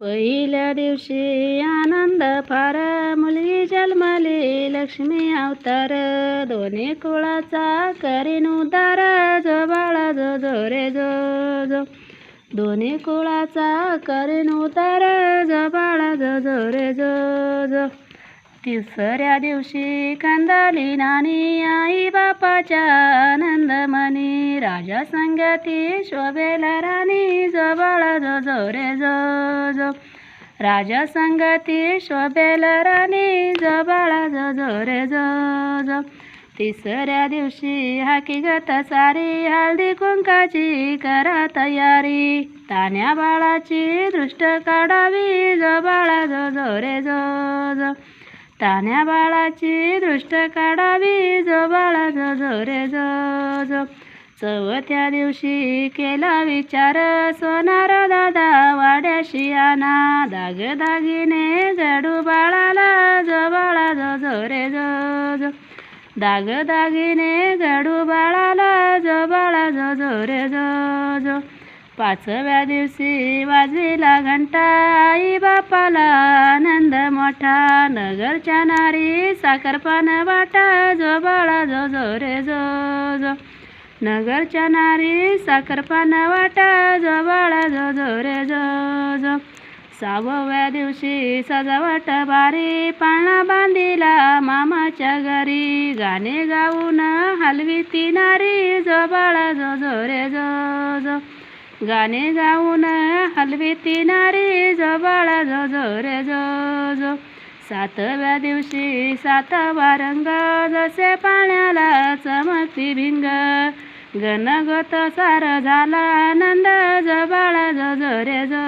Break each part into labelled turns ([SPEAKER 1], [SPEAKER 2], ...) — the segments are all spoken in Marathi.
[SPEAKER 1] पहिल्या दिवशी आनंद फार. मुलगी जन्मली लक्ष्मी अवतार. दोन्ही कुळाचा करीन उदार जो बाळा जो जो रे जो जो. दोन्ही कुळाचा करीन उतार तिसऱ्या दिवशी कंदाली नानी आई बापाच्या आनंदमनी राजा संगती शोभेल राणी जवळ जो जो रे जो जो. राजा संगती शोभेल राणी जवळ जो जो रे जो जो. तिसऱ्या दिवशी हकीकत सारी हळदी कुंकाची करा तयारी. तान्या बाळाची दृष्ट काढावी जो बाळा जो जो रे जो जो. तान्या बाळाची दृष्ट काढावी जो बाळा जो जो रे जो. जो चवथ्या दिवशी केला विचार सोनार दादा वाड्याशी आना दाग दागिने जडू बाळाला जो बाळा जो जो रे जो. जो दाग दागिने जडू बाळाला जो बाळा जो जो रे जो जो. पाचव्या दिवशी वाजविला घंटा. आई बापाला आनंद मोठा. नगरच्या नारी साखरपान वाटा. जो बाळा जो जो रे जो जो. नगरच्या नारी साखरपान वाटा. जो बाळा जो जो रे जो जो. सहाव्या दिवशी सजावट बारी पाळणा बांधिला मामाच्या घरी. गाणे गाऊन हलवी ती नारी. जो बाळा जो जो रे जो जो. गाणे गाऊन हलवीती नारी जो रे जो सातव्या दिवशी सातवा रंग जसे पाण्याला चमकती भिंग. गणगत सार झाला आनंद जो बाळा रे जो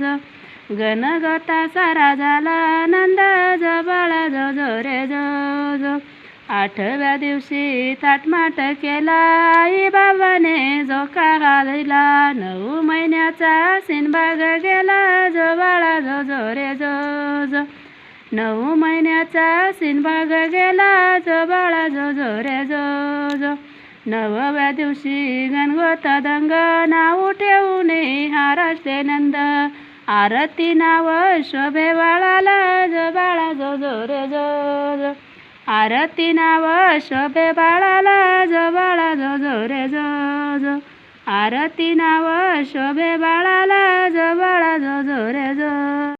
[SPEAKER 1] जो गणगता सारा झाला आनंद जो बाळा रे जो आठव्या दिवशी थाटमाट केला आई बाबा झोका नऊ महिन्याचा सिनबाग गेला जो बाळा जो जो रे जो जो. नऊ महिन्याचा सिनबाग गेला जो बाळा जो जो रे जो जो. नवव्या दिवशी गणगोत दंग नाव ठेवून हाराष्टे नंद. आरती नाव शोभे बाळाला जो बाळा जो जो रे जो जो. आरती नाव शोभे बाळाला जो बाळा जो जो रे जो जो. आरती नाव शोभे बाळाला जो बाळा जो जो रे जो.